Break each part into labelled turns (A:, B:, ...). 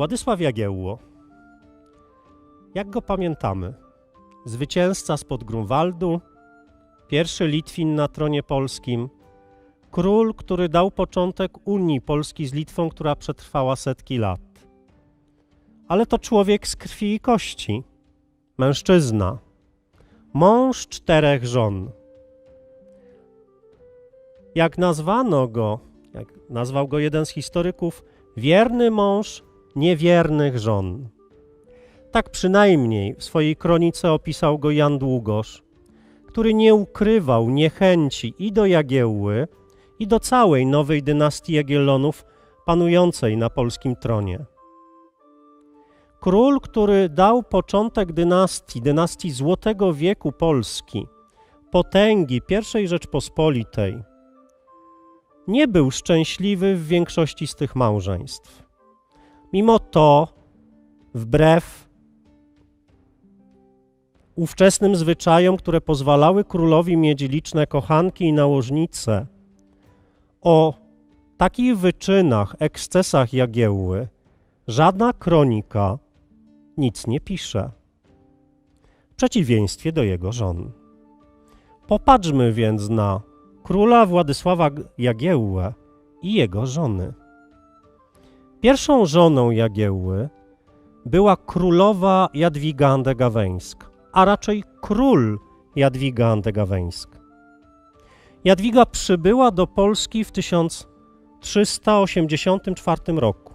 A: Władysław Jagiełło. Jak go pamiętamy? Zwycięzca spod Grunwaldu, pierwszy Litwin na tronie polskim, król, który dał początek Unii Polski z Litwą, która przetrwała setki lat. Ale to człowiek z krwi i kości, mężczyzna, mąż czterech żon. Jak nazwano go, jak nazwał go jeden z historyków, wierny mąż niewiernych żon. Tak przynajmniej w swojej kronice opisał go Jan Długosz, który nie ukrywał niechęci i do Jagiełły, i do całej nowej dynastii Jagiellonów panującej na polskim tronie. Król, który dał początek dynastii, dynastii Złotego Wieku Polski, potęgi I Rzeczpospolitej, nie był szczęśliwy w większości z tych małżeństw. Mimo to, wbrew ówczesnym zwyczajom, które pozwalały królowi mieć liczne kochanki i nałożnice, o takich wyczynach, ekscesach Jagiełły żadna kronika nic nie pisze. W przeciwieństwie do jego żon. Popatrzmy więc na króla Władysława Jagiełłę i jego żony. Pierwszą żoną Jagiełły była królowa Jadwiga Andegaweńska, a raczej król Jadwiga Andegaweńska. Jadwiga przybyła do Polski w 1384 roku.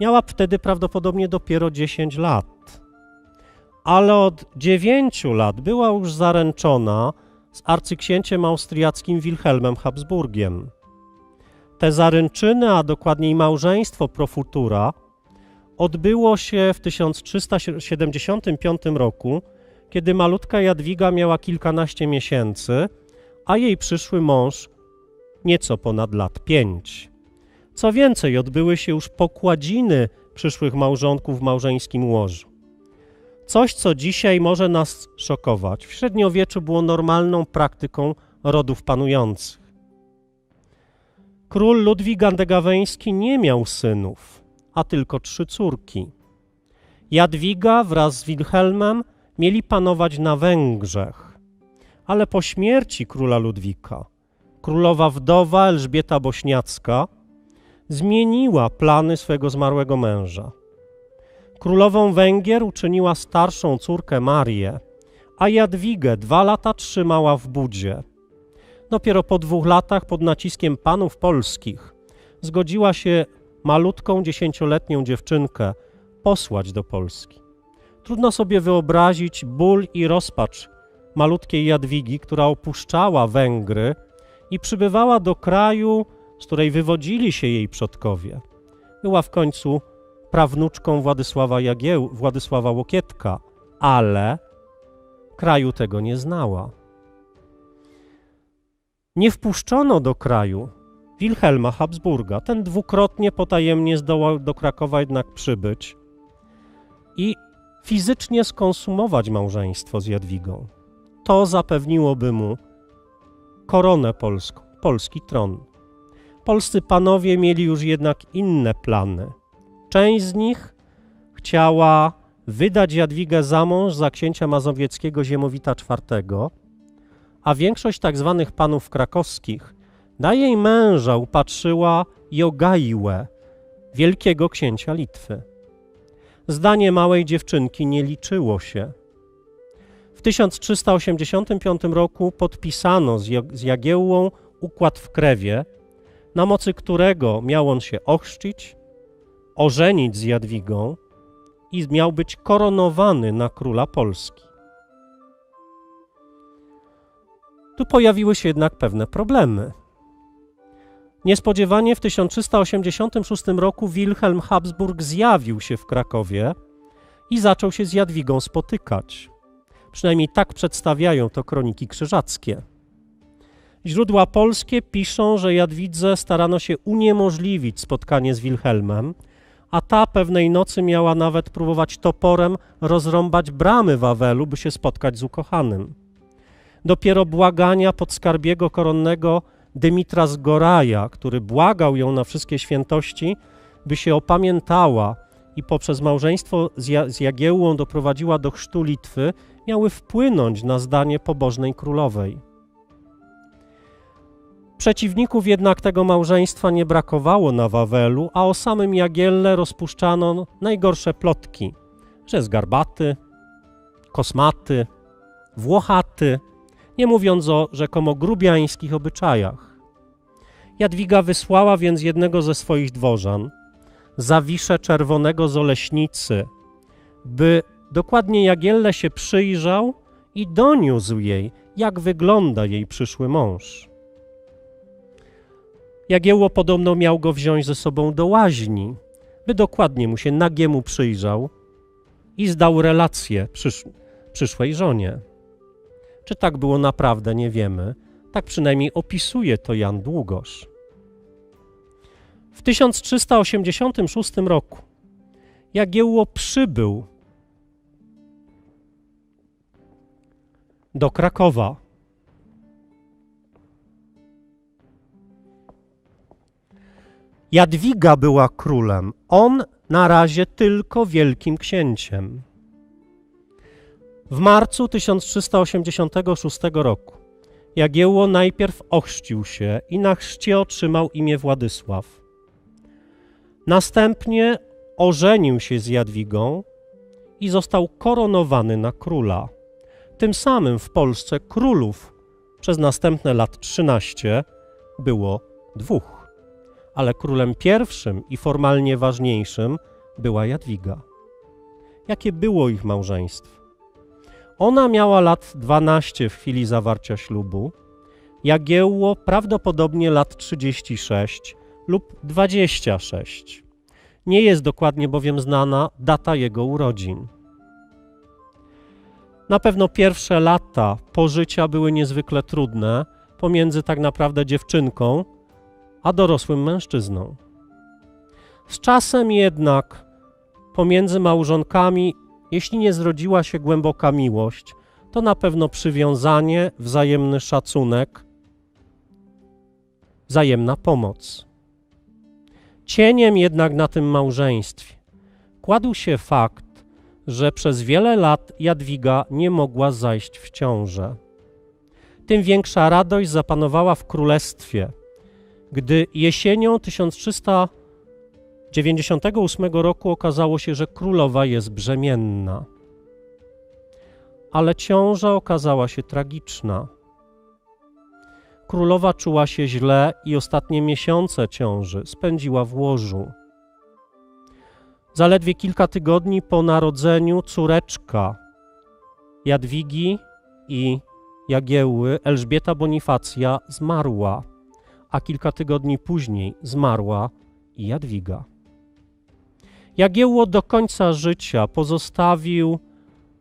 A: Miała wtedy prawdopodobnie dopiero 10 lat, ale od 9 lat była już zaręczona z arcyksięciem austriackim Wilhelmem Habsburgiem. Te zaręczyny, a dokładniej małżeństwo pro futura, odbyło się w 1375 roku, kiedy malutka Jadwiga miała kilkanaście miesięcy, a jej przyszły mąż nieco ponad lat pięć. Co więcej, odbyły się już pokładziny przyszłych małżonków w małżeńskim łożu. Coś, co dzisiaj może nas szokować, w średniowieczu było normalną praktyką rodów panujących. Król Ludwik Andegaweński nie miał synów, a tylko trzy córki. Jadwiga wraz z Wilhelmem mieli panować na Węgrzech, ale po śmierci króla Ludwika, królowa wdowa Elżbieta Bośniacka zmieniła plany swego zmarłego męża. Królową Węgier uczyniła starszą córkę Marię, a Jadwigę dwa lata trzymała w budzie. Dopiero po dwóch latach pod naciskiem panów polskich zgodziła się malutką dziesięcioletnią dziewczynkę posłać do Polski. Trudno sobie wyobrazić ból i rozpacz malutkiej Jadwigi, która opuszczała Węgry i przybywała do kraju, z której wywodzili się jej przodkowie. Była w końcu prawnuczką Władysława Jagieł, Władysława Łokietka, ale kraju tego nie znała. Nie wpuszczono do kraju Wilhelma Habsburga. Ten dwukrotnie potajemnie zdołał do Krakowa jednak przybyć i fizycznie skonsumować małżeństwo z Jadwigą. To zapewniłoby mu koronę polską, polski tron. Polscy panowie mieli już jednak inne plany. Część z nich chciała wydać Jadwigę za mąż za księcia mazowieckiego Ziemowita IV, a większość tak zwanych panów krakowskich na jej męża upatrzyła Jogaiłę, wielkiego księcia Litwy. Zdanie małej dziewczynki nie liczyło się. W 1385 roku podpisano z Jagiełłą układ w Krewie, na mocy którego miał on się ochrzcić, ożenić z Jadwigą i miał być koronowany na króla Polski. Tu pojawiły się jednak pewne problemy. Niespodziewanie w 1386 roku Wilhelm Habsburg zjawił się w Krakowie i zaczął się z Jadwigą spotykać. Przynajmniej tak przedstawiają to kroniki krzyżackie. Źródła polskie piszą, że Jadwidze starano się uniemożliwić spotkanie z Wilhelmem, a ta pewnej nocy miała nawet próbować toporem rozrąbać bramy Wawelu, by się spotkać z ukochanym. Dopiero błagania podskarbiego koronnego Dymitra z Goraja, który błagał ją na wszystkie świętości, by się opamiętała i poprzez małżeństwo z, ja, z Jagiełłą doprowadziła do chrztu Litwy, miały wpłynąć na zdanie pobożnej królowej. Przeciwników jednak tego małżeństwa nie brakowało na Wawelu, a o samym Jagielle rozpuszczano najgorsze plotki, że jest garbaty, kosmaty, włochaty, nie mówiąc o rzekomo grubiańskich obyczajach. Jadwiga wysłała więc jednego ze swoich dworzan, Zawiszę Czerwonego z Oleśnicy, by dokładnie Jagielle się przyjrzał i doniósł jej, jak wygląda jej przyszły mąż. Jagiełło podobno miał go wziąć ze sobą do łaźni, by dokładnie mu się nagiemu przyjrzał i zdał relację przysz przyszłej żonie. Czy tak było naprawdę, nie wiemy. Tak przynajmniej opisuje to Jan Długosz. W 1386 roku Jagiełło przybył do Krakowa. Jadwiga była królem, on na razie tylko wielkim księciem. W marcu 1386 roku Jagiełło najpierw ochrzcił się i na chrzcie otrzymał imię Władysław. Następnie ożenił się z Jadwigą i został koronowany na króla. Tym samym w Polsce królów przez następne lat 13 było dwóch, ale królem pierwszym i formalnie ważniejszym była Jadwiga. Jakie było ich małżeństwo? Ona miała lat 12 w chwili zawarcia ślubu, Jagiełło prawdopodobnie lat 36 lub 26. Nie jest dokładnie bowiem znana data jego urodzin. Na pewno pierwsze lata pożycia były niezwykle trudne pomiędzy tak naprawdę dziewczynką a dorosłym mężczyzną. Z czasem jednak pomiędzy małżonkami, jeśli nie zrodziła się głęboka miłość, to na pewno przywiązanie, wzajemny szacunek, wzajemna pomoc. Cieniem jednak na tym małżeństwie kładł się fakt, że przez wiele lat Jadwiga nie mogła zajść w ciążę. Tym większa radość zapanowała w królestwie, gdy jesienią 1398 roku okazało się, że królowa jest brzemienna. Ale ciąża okazała się tragiczna. Królowa czuła się źle i ostatnie miesiące ciąży spędziła w łożu. Zaledwie kilka tygodni po narodzeniu córeczka Jadwigi i Jagiełły, Elżbieta Bonifacja, zmarła, a kilka tygodni później zmarła i Jadwiga. Jagiełło do końca życia pozostawił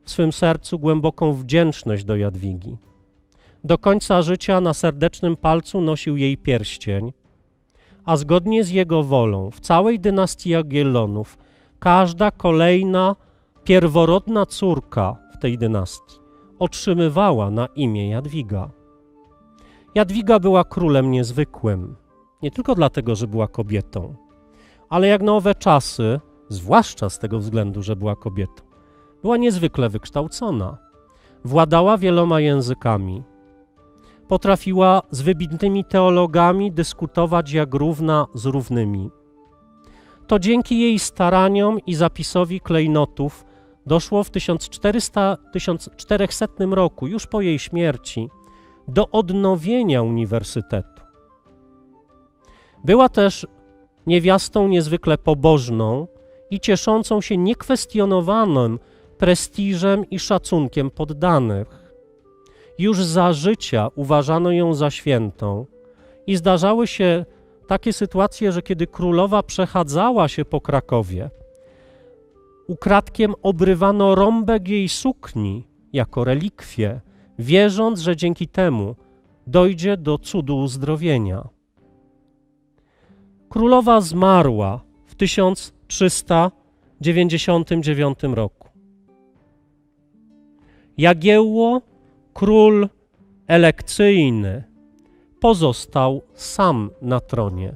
A: w swym sercu głęboką wdzięczność do Jadwigi. Do końca życia na serdecznym palcu nosił jej pierścień, a zgodnie z jego wolą w całej dynastii Jagiellonów każda kolejna pierworodna córka w tej dynastii otrzymywała na imię Jadwiga. Jadwiga była królem niezwykłym, nie tylko dlatego, że była kobietą, ale jak na owe czasy, zwłaszcza z tego względu, że była kobietą, była niezwykle wykształcona. Władała wieloma językami, potrafiła z wybitnymi teologami dyskutować jak równa z równymi. To dzięki jej staraniom i zapisowi klejnotów doszło w 1400, 1400 roku, już po jej śmierci, do odnowienia uniwersytetu. Była też niewiastą niezwykle pobożną i cieszącą się niekwestionowanym prestiżem i szacunkiem poddanych. Już za życia uważano ją za świętą i zdarzały się takie sytuacje, że kiedy królowa przechadzała się po Krakowie, ukradkiem obrywano rąbek jej sukni jako relikwię, wierząc, że dzięki temu dojdzie do cudu uzdrowienia. Królowa zmarła w 1399 roku. Jagiełło król elekcyjny pozostał sam na tronie,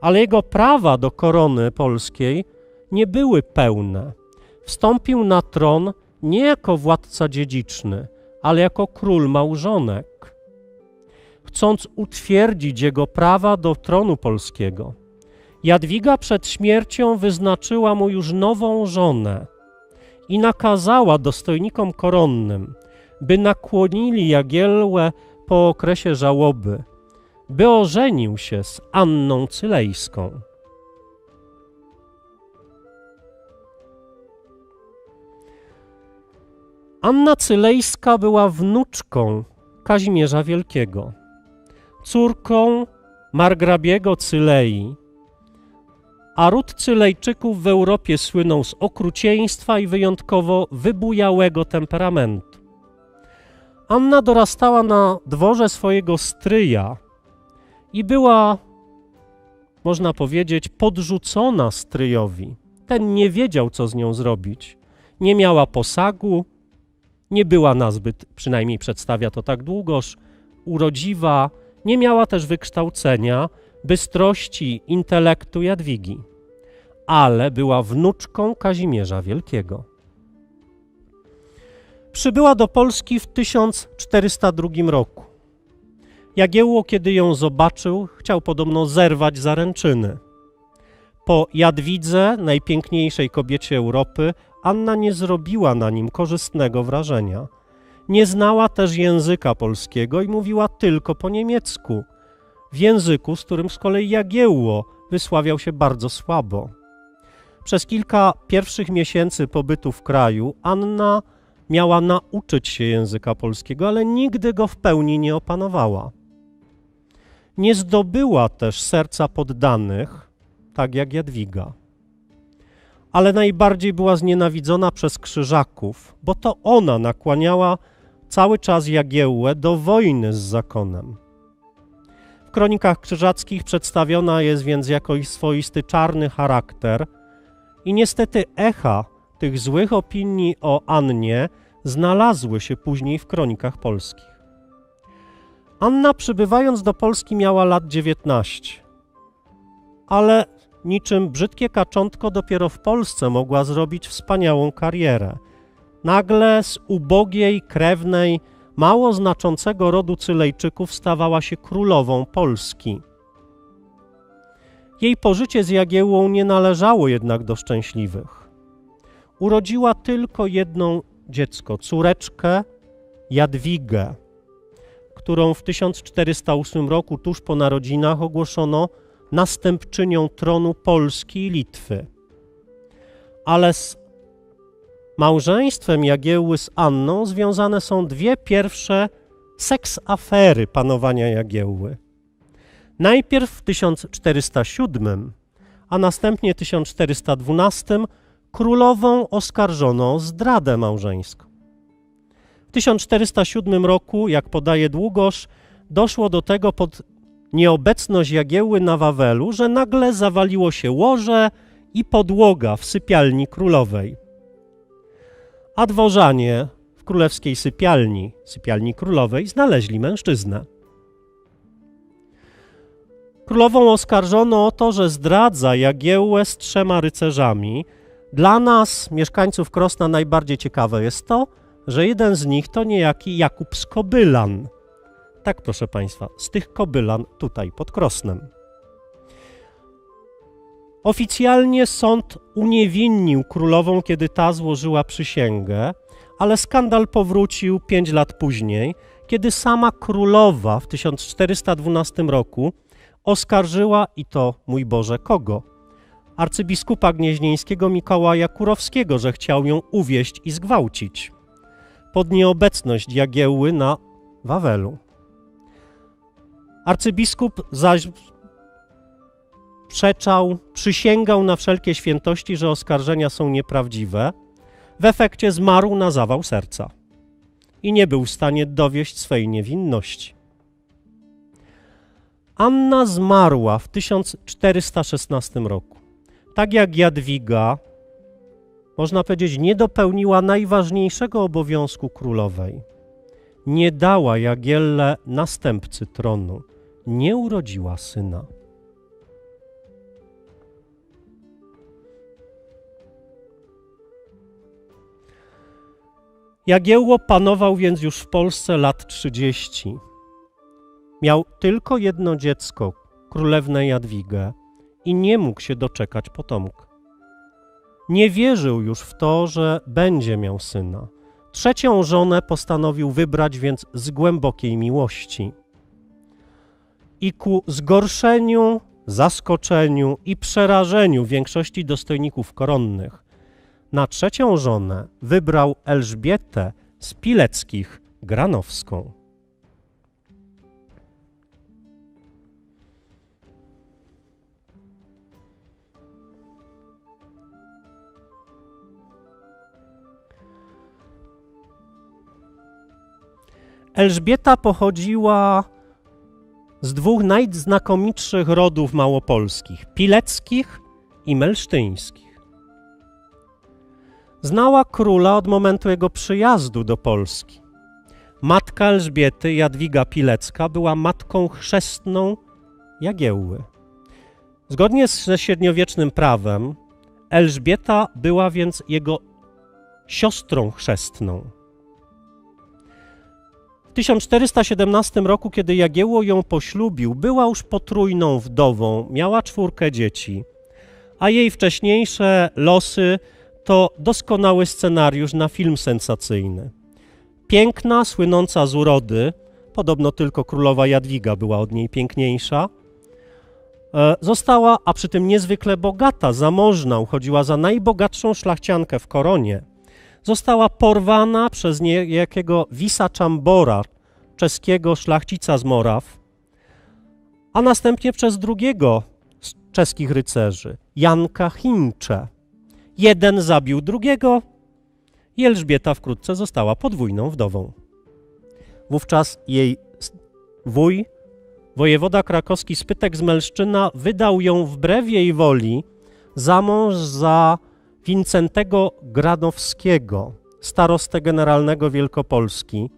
A: ale jego prawa do korony polskiej nie były pełne. Wstąpił na tron nie jako władca dziedziczny, ale jako król małżonek, chcąc utwierdzić jego prawa do tronu polskiego. Jadwiga przed śmiercią wyznaczyła mu już nową żonę i nakazała dostojnikom koronnym, by nakłonili Jagiellę po okresie żałoby, by ożenił się z Anną Cylejską. Anna Cylejska była wnuczką Kazimierza Wielkiego, córką margrabiego Cylei, a ród Cylejczyków w Europie słynął z okrucieństwa i wyjątkowo wybujałego temperamentu. Anna dorastała na dworze swojego stryja i była, można powiedzieć, podrzucona stryjowi. Ten nie wiedział, co z nią zrobić. Nie miała posagu, nie była nazbyt, przynajmniej przedstawia to tak długoż, urodziwa, nie miała też wykształcenia, bystrości, intelektu Jadwigi, ale była wnuczką Kazimierza Wielkiego. Przybyła do Polski w 1402 roku. Jagiełło, kiedy ją zobaczył, chciał podobno zerwać zaręczyny. Po Jadwidze, najpiękniejszej kobiecie Europy, Anna nie zrobiła na nim korzystnego wrażenia. Nie znała też języka polskiego i mówiła tylko po niemiecku, w języku, z którym z kolei Jagiełło wysławiał się bardzo słabo. Przez kilka pierwszych miesięcy pobytu w kraju Anna miała nauczyć się języka polskiego, ale nigdy go w pełni nie opanowała. Nie zdobyła też serca poddanych, tak jak Jadwiga. Ale najbardziej była znienawidzona przez krzyżaków, bo to ona nakłaniała cały czas Jagiełłę do wojny z zakonem. Kronikach krzyżackich przedstawiona jest więc jako swoisty czarny charakter i niestety echa tych złych opinii o Annie znalazły się później w kronikach polskich. Anna przybywając do Polski miała lat 19, ale niczym brzydkie kaczątko dopiero w Polsce mogła zrobić wspaniałą karierę. Nagle z ubogiej, krewnej, mało znaczącego rodu Cylejczyków stawała się królową Polski. Jej pożycie z Jagiełłą nie należało jednak do szczęśliwych. Urodziła tylko jedną dziecko, córeczkę Jadwigę, którą w 1408 roku, tuż po narodzinach, ogłoszono następczynią tronu Polski i Litwy. Ale z małżeństwem Jagiełły z Anną związane są dwie pierwsze seks-afery panowania Jagiełły. Najpierw w 1407, a następnie 1412 królową oskarżono o zdradę małżeńską. W 1407 roku, jak podaje Długosz, doszło do tego pod nieobecność Jagiełły na Wawelu, że nagle zawaliło się łoże i podłoga w sypialni królowej. A dworzanie w królewskiej sypialni, sypialni królowej, znaleźli mężczyznę. Królową oskarżono o to, że zdradza Jagiełłę z trzema rycerzami. Dla nas, mieszkańców Krosna, najbardziej ciekawe jest to, że jeden z nich to niejaki Jakub Skobylan. Tak, proszę Państwa, z tych Kobylan tutaj pod Krosnem. Oficjalnie sąd uniewinnił królową, kiedy ta złożyła przysięgę, ale skandal powrócił pięć lat później, kiedy sama królowa w 1412 roku oskarżyła, i to, mój Boże, kogo? Arcybiskupa gnieźnieńskiego Mikołaja Kurowskiego, że chciał ją uwieść i zgwałcić pod nieobecność Jagiełły na Wawelu. Arcybiskup zaś przeczał, przysięgał na wszelkie świętości, że oskarżenia są nieprawdziwe. W efekcie zmarł na zawał serca i nie był w stanie dowieść swej niewinności. Anna zmarła w 1416 roku. Tak jak Jadwiga, można powiedzieć, nie dopełniła najważniejszego obowiązku królowej. Nie dała Jagielle następcy tronu, nie urodziła syna. Jagiełło panował więc już w Polsce lat 30. Miał tylko jedno dziecko, królewnę Jadwigę, i nie mógł się doczekać potomka. Nie wierzył już w to, że będzie miał syna. Trzecią żonę postanowił wybrać więc z głębokiej miłości. I ku zgorszeniu, zaskoczeniu i przerażeniu większości dostojników koronnych, na trzecią żonę wybrał Elżbietę z Pileckich Granowską. Elżbieta pochodziła z dwóch najznakomitszych rodów małopolskich pileckich i melsztyńskich. Znała króla od momentu jego przyjazdu do Polski. Matka Elżbiety, Jadwiga Pilecka, była matką chrzestną Jagiełły. Zgodnie ze średniowiecznym prawem, Elżbieta była więc jego siostrą chrzestną. W 1417 roku, kiedy Jagiełło ją poślubił, była już potrójną wdową, miała czwórkę dzieci, a jej wcześniejsze losy to doskonały scenariusz na film sensacyjny. Piękna, słynąca z urody, podobno tylko królowa Jadwiga była od niej piękniejsza, e, została, a przy tym niezwykle bogata, zamożna, uchodziła za najbogatszą szlachciankę w koronie. Została porwana przez niejakiego Wisa Czambora, czeskiego szlachcica z Moraw, a następnie przez drugiego z czeskich rycerzy, Janka Hincze. Jeden zabił drugiego i Elżbieta wkrótce została podwójną wdową. Wówczas jej wuj, wojewoda krakowski Spytek z Melszczyna, wydał ją wbrew jej woli za mąż za Wincentego Granowskiego, starostę generalnego Wielkopolski,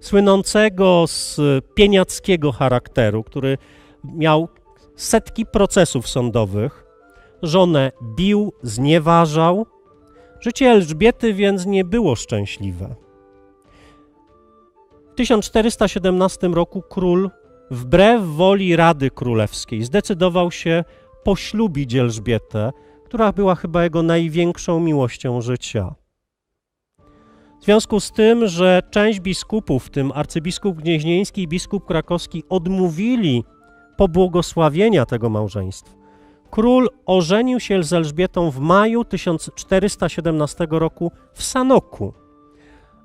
A: słynącego z pieniackiego charakteru, który miał setki procesów sądowych, żonę bił, znieważał. Życie Elżbiety więc nie było szczęśliwe. W 1417 roku król, wbrew woli Rady Królewskiej, zdecydował się poślubić Elżbietę, która była chyba jego największą miłością życia. W związku z tym, że część biskupów, w tym arcybiskup gnieźnieński i biskup krakowski, odmówili pobłogosławienia tego małżeństwa, król ożenił się z Elżbietą w maju 1417 roku w Sanoku,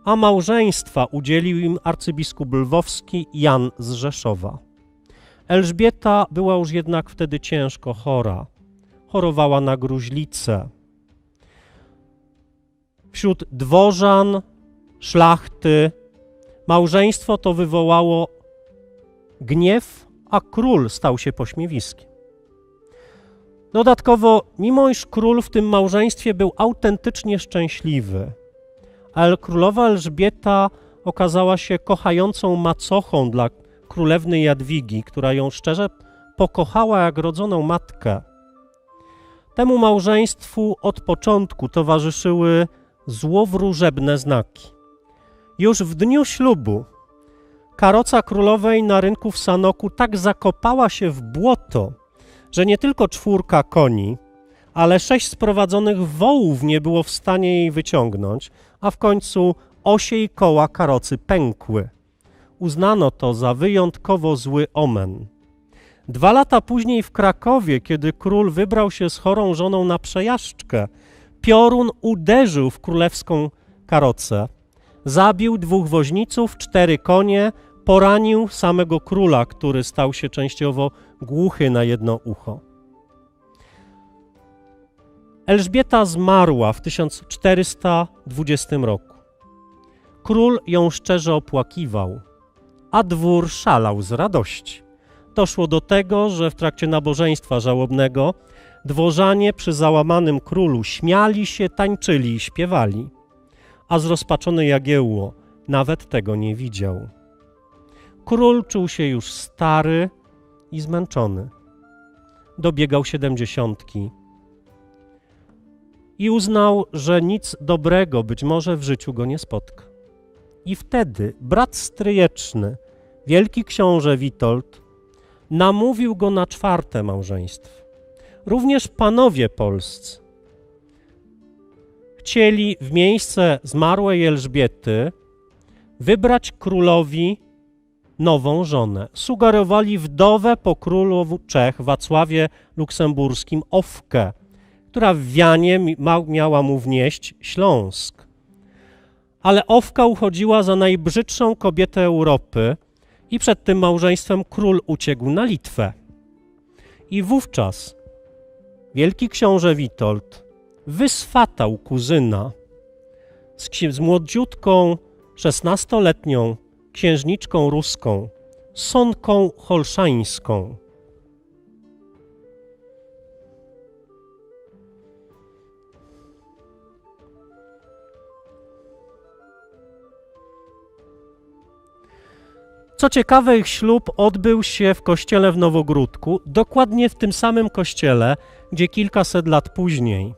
A: a małżeństwa udzielił im arcybiskup lwowski Jan z Rzeszowa. Elżbieta była już jednak wtedy ciężko chora. Chorowała na gruźlicę. Wśród dworzan, szlachty, małżeństwo to wywołało gniew, a król stał się pośmiewiskiem. Dodatkowo, mimo iż król w tym małżeństwie był autentycznie szczęśliwy, ale królowa Elżbieta okazała się kochającą macochą dla królewny Jadwigi, która ją szczerze pokochała jak rodzoną matkę. Temu małżeństwu od początku towarzyszyły złowróżebne znaki. Już w dniu ślubu karoca królowej na rynku w Sanoku tak zakopała się w błoto, że nie tylko czwórka koni, ale sześć sprowadzonych wołów nie było w stanie jej wyciągnąć, a w końcu osie i koła karocy pękły. Uznano to za wyjątkowo zły omen. Dwa lata później w Krakowie, kiedy król wybrał się z chorą żoną na przejażdżkę, piorun uderzył w królewską karocę. Zabił dwóch woźniców, cztery konie, poranił samego króla, który stał się częściowo głuchy na jedno ucho. Elżbieta zmarła w 1420 roku. Król ją szczerze opłakiwał, a dwór szalał z radości. Doszło do tego, że w trakcie nabożeństwa żałobnego dworzanie przy załamanym królu śmiali się, tańczyli i śpiewali, a zrozpaczony Jagiełło nawet tego nie widział. Król czuł się już stary i zmęczony. Dobiegał siedemdziesiątki i uznał, że nic dobrego być może w życiu go nie spotka. I wtedy brat stryjeczny, wielki książę Witold, namówił go na czwarte małżeństwo. Również panowie polscy chcieli w miejsce zmarłej Elżbiety wybrać królowi nową żonę. Sugerowali wdowę po królu Czech, Wacławie Luksemburskim, Owkę, która w wianie miała mu wnieść Śląsk. Ale Owka uchodziła za najbrzydszą kobietę Europy i przed tym małżeństwem król uciekł na Litwę. I wówczas wielki książę Witold wyswatał kuzyna z, z młodziutką, szesnastoletnią księżniczką ruską, Sonką Holszańską. Co ciekawe, ich ślub odbył się w kościele w Nowogródku, dokładnie w tym samym kościele, gdzie kilkaset lat później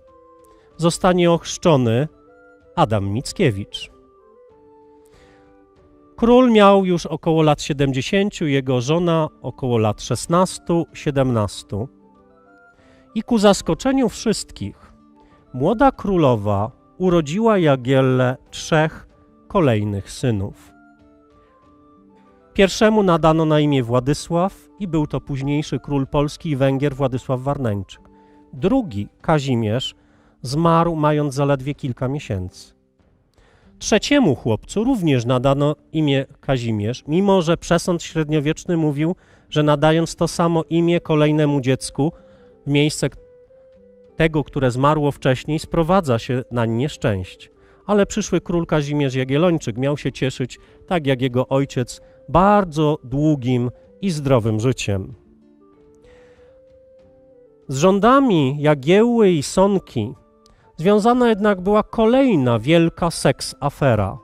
A: zostanie ochrzczony Adam Mickiewicz. Król miał już około lat 70, jego żona około lat 16-17. I ku zaskoczeniu wszystkich, młoda królowa urodziła Jagielle trzech kolejnych synów. Pierwszemu nadano na imię Władysław i był to późniejszy król Polski i Węgier Władysław Warneńczyk. Drugi, Kazimierz, zmarł mając zaledwie kilka miesięcy. Trzeciemu chłopcu również nadano imię Kazimierz, mimo że przesąd średniowieczny mówił, że nadając to samo imię kolejnemu dziecku w miejsce tego, które zmarło wcześniej, sprowadza się na nieszczęście. Ale przyszły król Kazimierz Jagiellończyk miał się cieszyć, tak jak jego ojciec, bardzo długim i zdrowym życiem. Z rządami Jagiełły i Sonki związana jednak była kolejna wielka seks afera.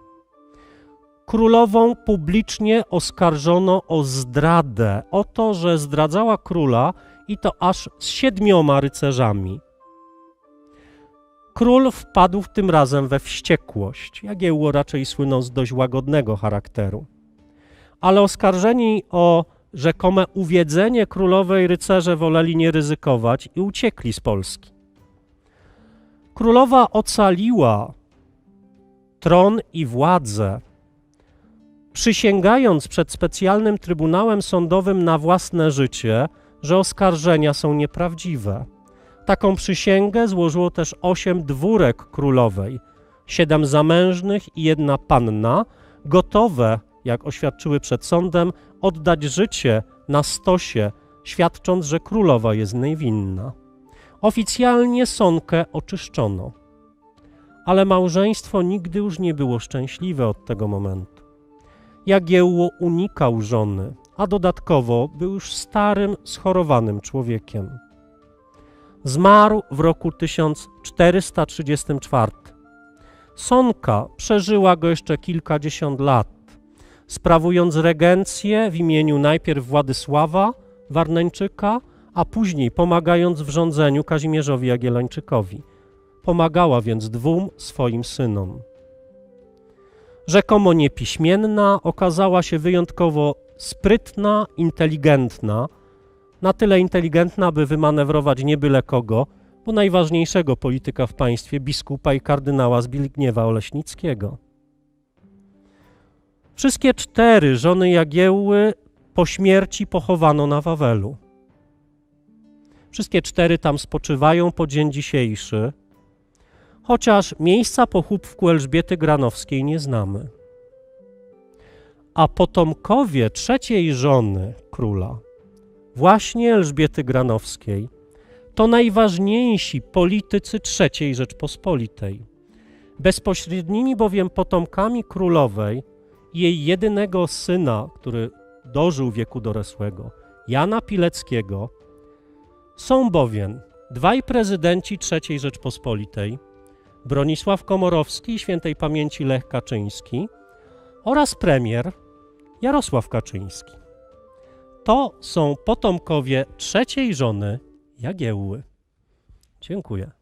A: Królową publicznie oskarżono o zdradę, o to, że zdradzała króla i to aż z siedmioma rycerzami. Król wpadł tym razem we wściekłość. Jagiełło raczej słynął z dość łagodnego charakteru ale oskarżeni o rzekome uwiedzenie królowej rycerze woleli nie ryzykować i uciekli z Polski. Królowa ocaliła tron i władzę, przysięgając przed specjalnym trybunałem sądowym na własne życie, że oskarżenia są nieprawdziwe. Taką przysięgę złożyło też osiem dwórek królowej, siedem zamężnych i jedna panna, gotowe jak oświadczyły przed sądem, oddać życie na stosie, świadcząc, że królowa jest najwinna. Oficjalnie Sonkę oczyszczono, ale małżeństwo nigdy już nie było szczęśliwe od tego momentu. Jagiełło unikał żony, a dodatkowo był już starym, schorowanym człowiekiem. Zmarł w roku 1434. Sonka przeżyła go jeszcze kilkadziesiąt lat sprawując regencję w imieniu najpierw Władysława Warneńczyka, a później pomagając w rządzeniu Kazimierzowi Jagiellończykowi. Pomagała więc dwóm swoim synom. Rzekomo niepiśmienna, okazała się wyjątkowo sprytna, inteligentna, na tyle inteligentna, by wymanewrować nie byle kogo, bo najważniejszego polityka w państwie, biskupa i kardynała Zbigniewa Oleśnickiego. Wszystkie cztery żony Jagiełły po śmierci pochowano na Wawelu. Wszystkie cztery tam spoczywają po dzień dzisiejszy, chociaż miejsca pochówku Elżbiety Granowskiej nie znamy. A potomkowie trzeciej żony króla, właśnie Elżbiety Granowskiej, to najważniejsi politycy trzeciej Rzeczpospolitej. Bezpośrednimi bowiem potomkami królowej jej jedynego syna, który dożył wieku dorosłego, Jana Pileckiego, są bowiem dwaj prezydenci III Rzeczpospolitej, Bronisław Komorowski i świętej pamięci Lech Kaczyński oraz premier Jarosław Kaczyński. To są potomkowie trzeciej żony Jagiełły. Dziękuję.